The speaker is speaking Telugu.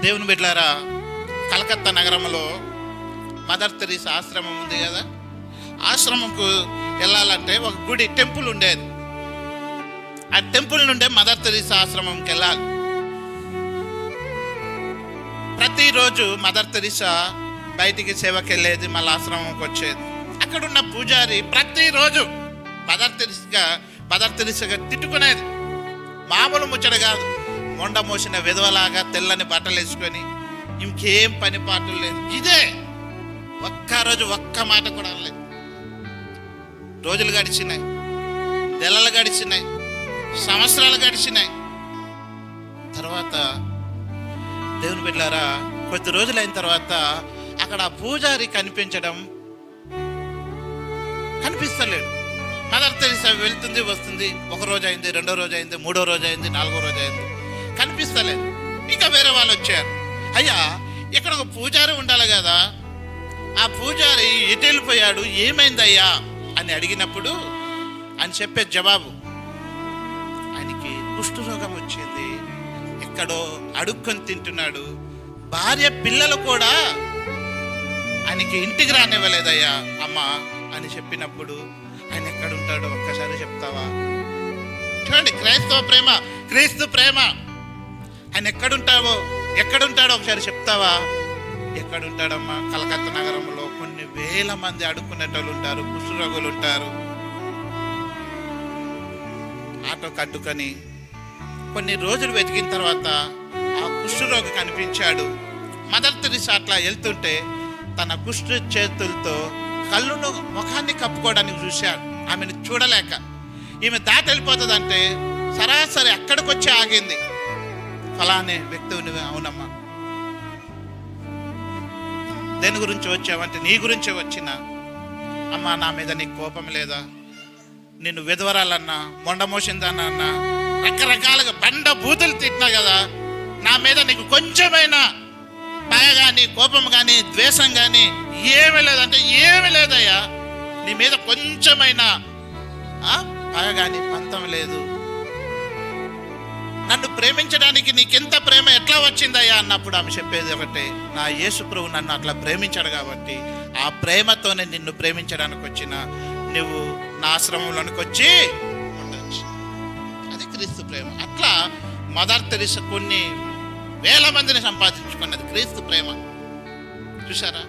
దేవుని బిడ్డారా కలకత్తా నగరంలో మదర్ తెరీస్ ఆశ్రమం ఉంది కదా? ఆశ్రమంకు వెళ్ళాలంటే ఒక గుడి టెంపుల్ ఉండేది. ఆ టెంపుల్ నుండే మదర్ తెరీసా ఆశ్రమంకి వెళ్ళాలి. ప్రతిరోజు మదర్ తెరీసా బయటికి సేవకి వెళ్ళేది మళ్ళీ ఆశ్రమంకి వచ్చేది. అక్కడున్న పూజారి ప్రతిరోజు మదర్ తెరిసగా మదర్ తెరిసగా తిట్టుకునేది. మామూలు ముచ్చట కాదు. మొండ మోసిన విధవలాగా తెల్లని బట్టలు వేసుకొని ఇంకేం పని పాటలు లేదు. ఇదే ఒక్క రోజు ఒక్క మాట కూడా లేదు రోజులు గడిచినాయి నెలలు గడిచినాయి సంవత్సరాలు గడిచినాయి. తర్వాత దేవుని బిడ్డారా కొద్ది రోజులైన తర్వాత అక్కడ పూజారి కనిపించడం కనిపిస్తలేడు మదర్ తెరిసా వెళ్తుంది వస్తుంది ఒక రోజు అయింది రెండో రోజు అయింది మూడో రోజు అయింది నాలుగో రోజు అయింది. కనిపిస్తలేదు. ఇంకా వేరే వాళ్ళు వచ్చారు. అయ్యా ఇక్కడ ఒక పూజారి ఉండాలి కదా. ఆ పూజారి ఎటు వెళ్ళిపోయాడు ఏమైందయ్యా? అని అడిగినప్పుడు అని చెప్పే జవాబు ఆయనకి కుష్ఠరోగం వచ్చింది. ఎక్కడో అడుక్కొని తింటున్నాడు. భార్య పిల్లలు కూడా ఆయనకి ఇంటికి రానివ్వలేదయ్యా అమ్మ అని చెప్పినప్పుడు ఆయన ఎక్కడుంటాడో ఒక్కసారి చెప్తావా? చూడండి క్రైస్తవ ప్రేమ క్రీస్తు ప్రేమ. ఆయన ఎక్కడుంటావో ఎక్కడుంటాడో ఒకసారి చెప్తావా? ఎక్కడుంటాడమ్మా? కలకత్తా నగరంలో కొన్ని వేల మంది అడుక్కునేటోళ్ళు ఉంటారు కుష్ఠరోగులు ఉంటారు. ఆటో కట్టుకొని కొన్ని రోజులు వెతికిన తర్వాత ఆ కుష్ఠరోగి కనిపించాడు. మదర్ తెరిసా అట్లా వెళ్తుంటే తన కుష్ఠ చేతులతో కళ్ళును ముఖాన్ని కప్పుకోవడానికి చూశాడు. ఆమెను చూడలేక ఈమె దాటి వెళ్ళిపోతుందంటే సరాసరి అక్కడికి వచ్చి ఆగింది. ఫలానే వ్యక్తి అవునమ్మా. దేని గురించి వచ్చావంటే నీ గురించి వచ్చిన అమ్మా నా మీద నీకు కోపం లేదా? నిన్ను విధవరాలన్నా మొండమోసిందన్నా రకరకాలుగా బండ బూతులు తిట్టినా కదా నా మీద నీకు కొంచెమైనా పగ కానీ కోపం కానీ ద్వేషం కానీ ఏమీ లేదంటే ఏమీ లేదయ్యా. నీ మీద కొంచెమైనా ఆ, పగ కానీ పంతం లేదు. నన్ను ప్రేమించడానికి నీకెంత ప్రేమ ఎట్లా వచ్చిందయ్యా అన్నప్పుడు ఆమె చెప్పేది ఒకటే నా యేసు ప్రభు నన్ను అట్లా ప్రేమించాడు కాబట్టి ఆ ప్రేమతోనే నిన్ను ప్రేమించడానికి వచ్చిన నువ్వు నా ఆశ్రమంలోనికి వచ్చి ఉండొచ్చు. అది క్రీస్తు ప్రేమ. అట్లా మదర్ తెరిస కొన్ని వేల మందిని సంపాదించుకున్నది క్రీస్తు ప్రేమ. చూసారా